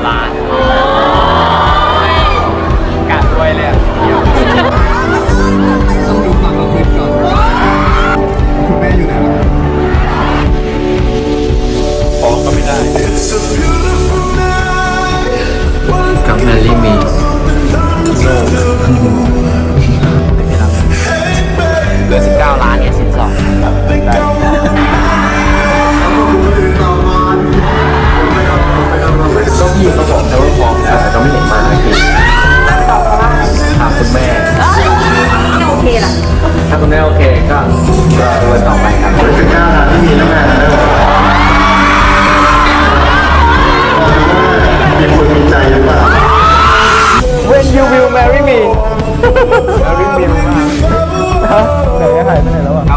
30 ล้านกะรวยเลยต้องดูความปก่อน คุณแม่อยู่ไหนลัองก็ไม่ได้ กับแมรี่มี ไม่โอเคก็รอดูกัต่อไปครับสิบเก้าครับที่มีตั้งนานแล้มีคนมีใจหรือเปล่า When you will marry me marry me ฮะไหนหายไปไหนแล้วอะต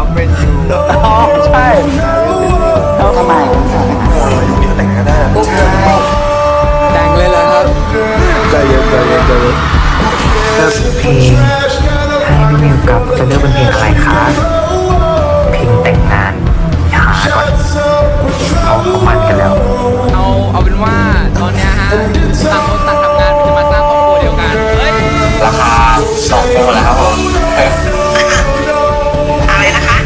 อ๋ใช่ทำไมแต่งก็แต่งเลยเลยครับใจเย็นใจเย็นใจเย็น That's ให้พี่มิวกับจะเลือกเป็นเพลงอะไรคะเพลงแต่งงานหาก่อนเขาเขามันกันแล้ว เอาเอาเป็นว่าตอนเนี้ยฮะต่างคนต่างทำงานมันจะมาสร้างครอบครัวเดียวกัน เฮ้ย ราคาสองตัวแล้วครับผมอะไรนะคะ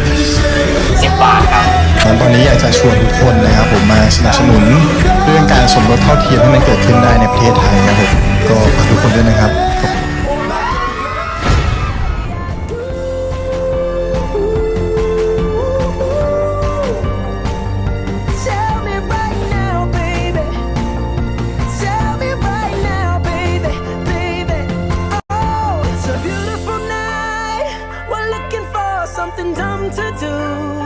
สิบบาทครับงั้นตอนนี้อยากจะชวนทุกคนนะครับผมมาสนับสนุนเรื่องการสมรสเท่าเทียมให้มันเกิดขึ้นได้ในประเทศไทยครับผมก็ฝากทุกคนด้วยนะครับ something dumb to do.